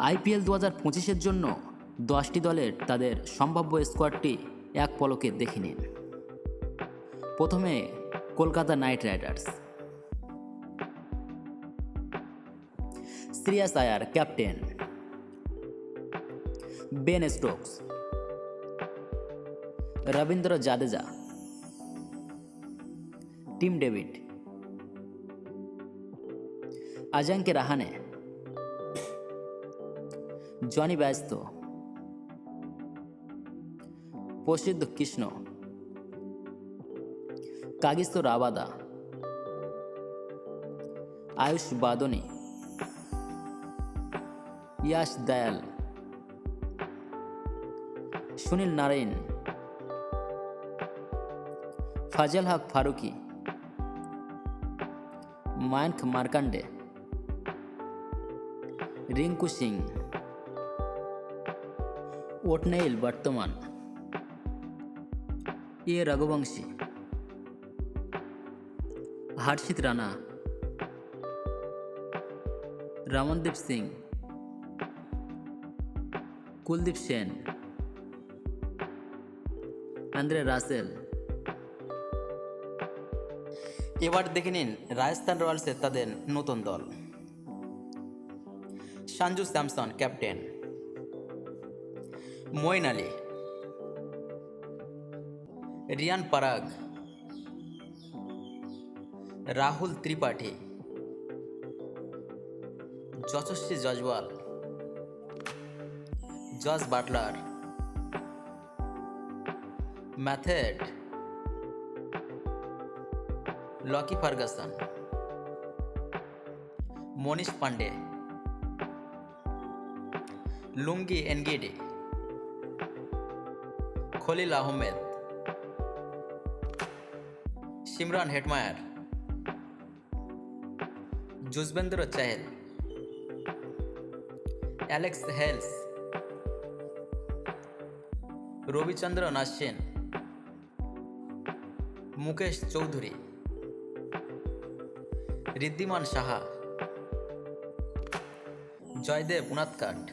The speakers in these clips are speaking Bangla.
আইপিএল দু হাজার পঁচিশের জন্য দশটি দলের তাদের সম্ভাব্য স্কোয়াডটি এক পলকে দেখে নিন প্রথমে Kolkata Knight Riders Shreyas Iyer captain Ben Stokes Ravindra Jadeja team David Ajinkya Rahane Jonny Bairstow. Prasidh Krishna. Kagiso Rabada. Ayush Badoni. Yash Dayal. Sunil Narine. ফাজল Haque Faruqui. Mayank Markande Rinku Singh. Ottneil Baartman. A Raghuvanshi. Harshit Rana. Ramandeep Singh. Kuldeep Sen. Andre Russell. এবার দেখে নিন রাজস্থান রয়্যালসের তাদের নতুন দল। Sanju Samson, captain. Moeen Ali Riyan Parag, Rahul Tripathi, Yashasvi Jaiswal Jos Buttler, ম্যাথেড, Lockie Ferguson, Manish Pandey Lungi Ngidi Khaleel Ahmed. Shimron Hetmyer. Yuzvendra Chahal. Alex Hales. Ravichandran নাসিন Mukesh Choudhary. Wriddhiman Saha. Jaydev Unadkat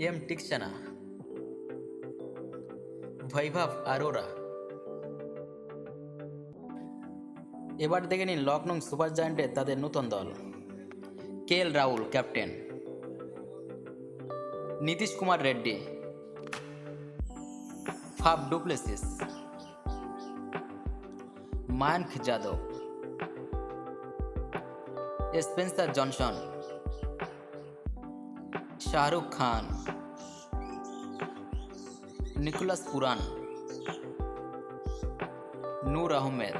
M Theekshana. Vaibhav Arora এবার দেখে নিন লখনৌ সুপার জায়ান্টের তাদের নতুন দল। K L Rahul, captain? Nitish Kumar Reddy. Faf du Plessis. Mayank Yadav. Spencer Johnson. Shahrukh Khan. Nicholas Pooran Noor Ahmad.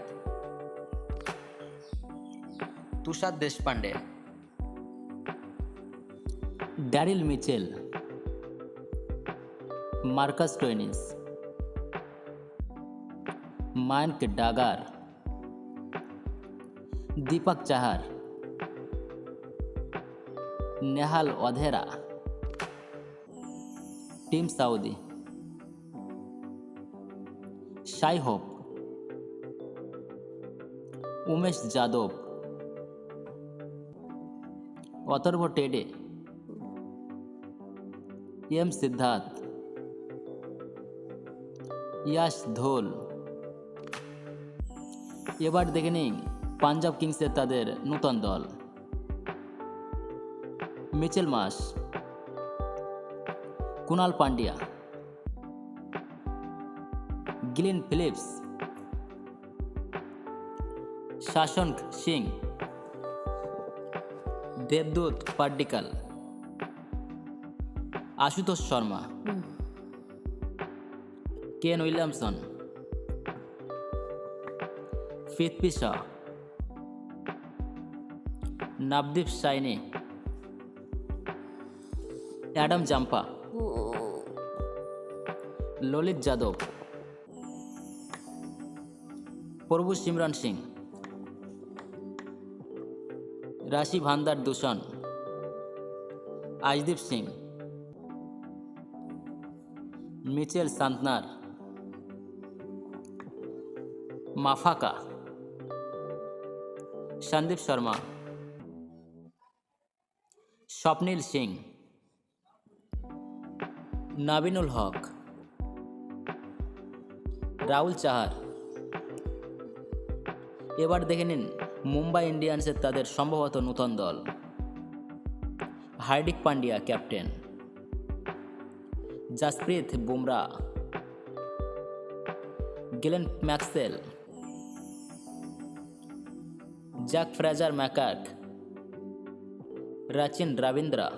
Tushar Deshpande Daryl Mitchell. Marcus Stoinis. Mayank Dagar. Deepak Chahar. Nehal Wadhera. Tim Southee. Shai Hope Umesh Yadav, Atharva Taide, M Siddharth, Yash Dhull. এবার দেখে নিন পাঞ্জাব কিংসের তাদের নূতন দল। Mitchell Marsh, Krunal Pandya Glenn Phillips. শাসন সিং। দেবদূত Padikkal Ashutosh Sharma. Kane Williamson. Prithvi Shaw Navdeep Saini. Adam Zampa. Lalit Yadav. Prabhsimran Singh. Rassie van der Dussen. Arshdeep Singh. Mitchell Santner Maphaka. Sandeep Sharma. Swapnil Singh. Naveenul Haq. Rahul Chahar. এবার দেখে নিন, মুম্বাই ইন্ডিয়ান্সের তাদের সম্ভবত নূতন দল। Hardik Pandya captain. Jasprit Bumrah. Glenn Maxwell Jake Fraser McGurk Rachin Ravindra.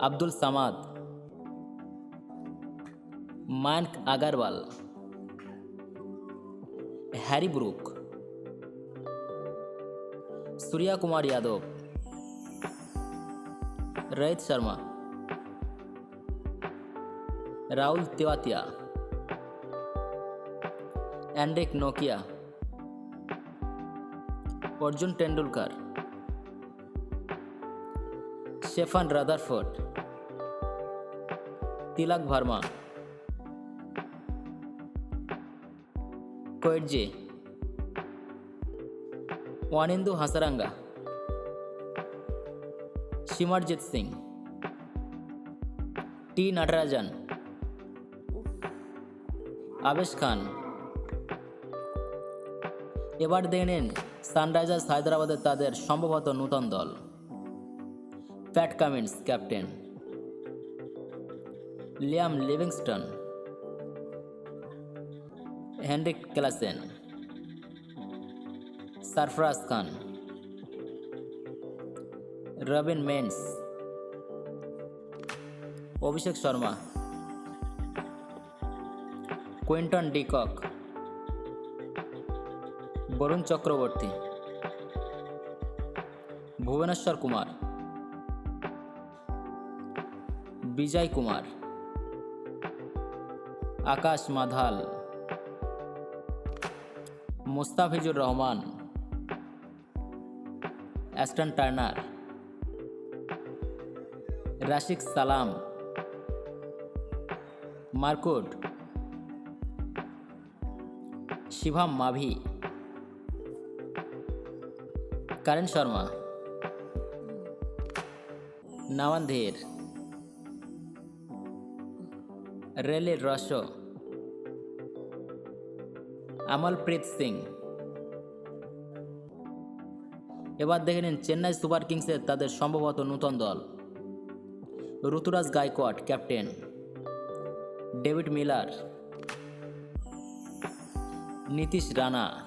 Abdul Samad. Mayank Agarwal. Harry Brook Surya Kumar Yadav Rohit Sharma Rahul Tewatia Anrich Nokia Arjun Tendulkar Sherfane Rutherford Tilak Varma Coetzee Wanindu Hasaranga. Simarjeet Singh. T Natarajan. Avesh Khan. এবার দেখেন নিন, সানরাইজার্স হায়দ্রাবাদের তাদের সম্ভবত নূতন দল। Pat Cummins, captain. Liam Livingstone. Heinrich Klaasen, Sarfaraz Khan, Robin Minz, Abhishek Sharma Quinton de Kock Varun Chakravarthy, Bhuvneshwar Kumar, Vijay Kumar, Akash Madhwal. Mustafizur Rahman, Ashton Turner, Rasikh Salam, মার্কুট, Shivam Mavi, current Sharma নাওয়ান ধীর রেলের রস আমলপ্রীত সিং এবার দেখে নিন, চেন্নাই সুপার কিংসের তাদের সম্ভবত নূতন দল। Ruturaj Gaikwad, captain. David Miller. Nitish Rana.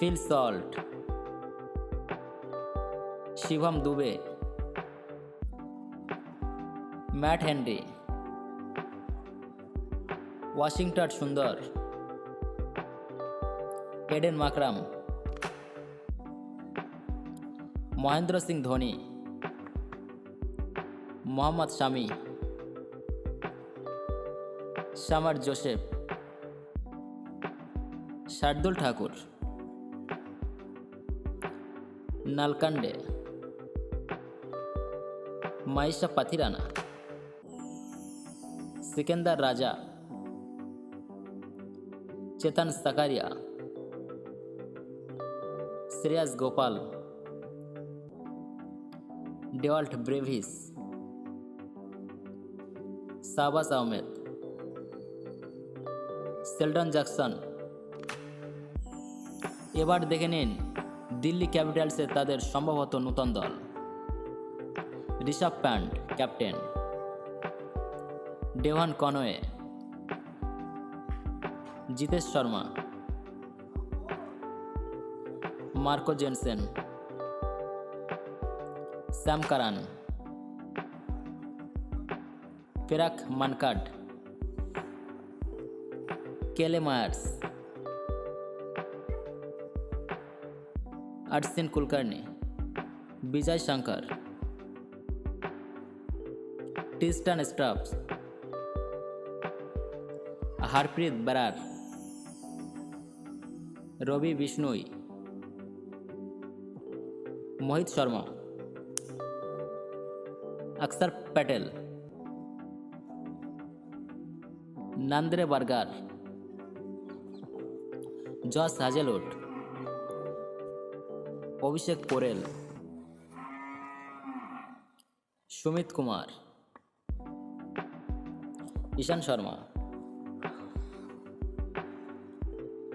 Phil Salt. Shivam Dube. Matt Henry. Washington Sundar. Aiden Markram. Mahendra Singh Dhoni. Mohammed Shami. Shamar Joseph. Shardul Thakur. Nalkande. Matheesha Pathirana. Sikandar Raza. Chetan Sakariya Shreyas Gopal Dewald Brevis Shahbaz Ahmed Sheldon Jackson এবার দেখে নিন, দিল্লি ক্যাপিটালসে তাদের সম্ভবত নূতন দল। Rishabh Pant captain. Devon Conway Jitesh Sharma. Marco Jansen. Sam Curran. Prerak Mankad. Kyle Mayers. Arshin Kulkarni. Vijay Shankar. Tristan Stubbs Harpreet Brar. রবি Bishnoi Mohit Sharma Axar Patel Nandre Burger Josh Hazlewood Abhishek Porel Sumit Kumar Ishan Sharma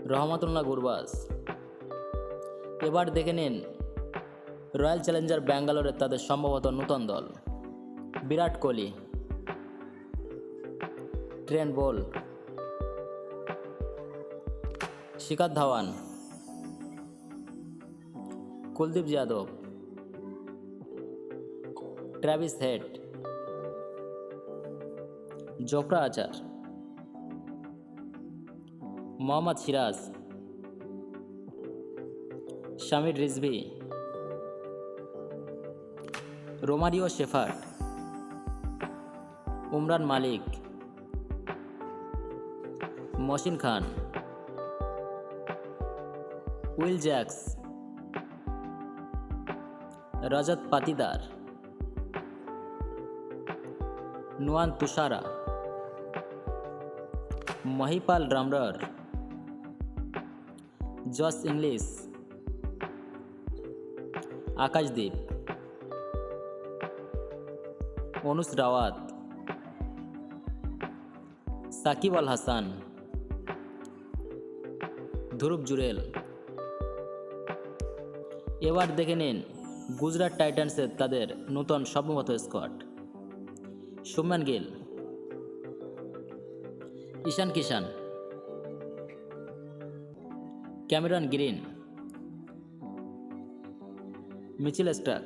Rahmatullah Gurbaz এবার দেখে নিন, রয়্যাল চ্যালেঞ্জার ব্যাঙ্গালোরের তাদের সম্ভবত নূতন দল, বিরাট Kohli. Trent Boult. Shikhar Dhawan. Kuldeep Yadav. Travis Head. Jofra Archer. Mohammed Siraj Sameer Rizvi, Romario Shepherd, Umran Malik Mohsin Khan, Will Jacks, Rajat Patidar, Nuwan Thushara, Mahipal Lomror Josh Inglis Akashdeep Anuj Rawat Shakib Al Hasan Dhruv Jurel এবার দেখে নিন গুজরাট টাইটান্সের তাদের নূতন সর্বমত squad Shubman Gill Ishan Kishan Cameron Green Mitchell Starc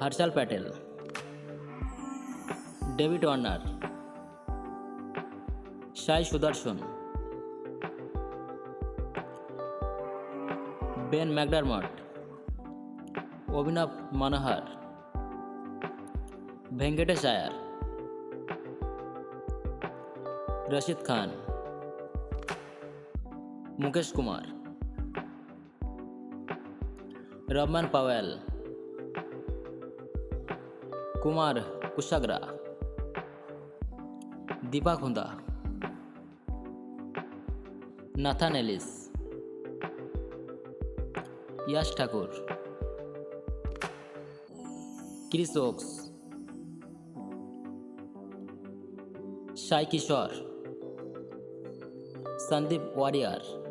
Harshal Patel David Warner Sai Sudharsan Ben McDermott Abhinav Manohar Venkatesh Iyer Rashid Khan Mukesh Kumar. Rovman Powell. Kumar Kushagra. Deepak খুন্দা। Nathan Ellis. Yash Thakur. Chris Woakes. Sai Kishore. Sandeep warrior.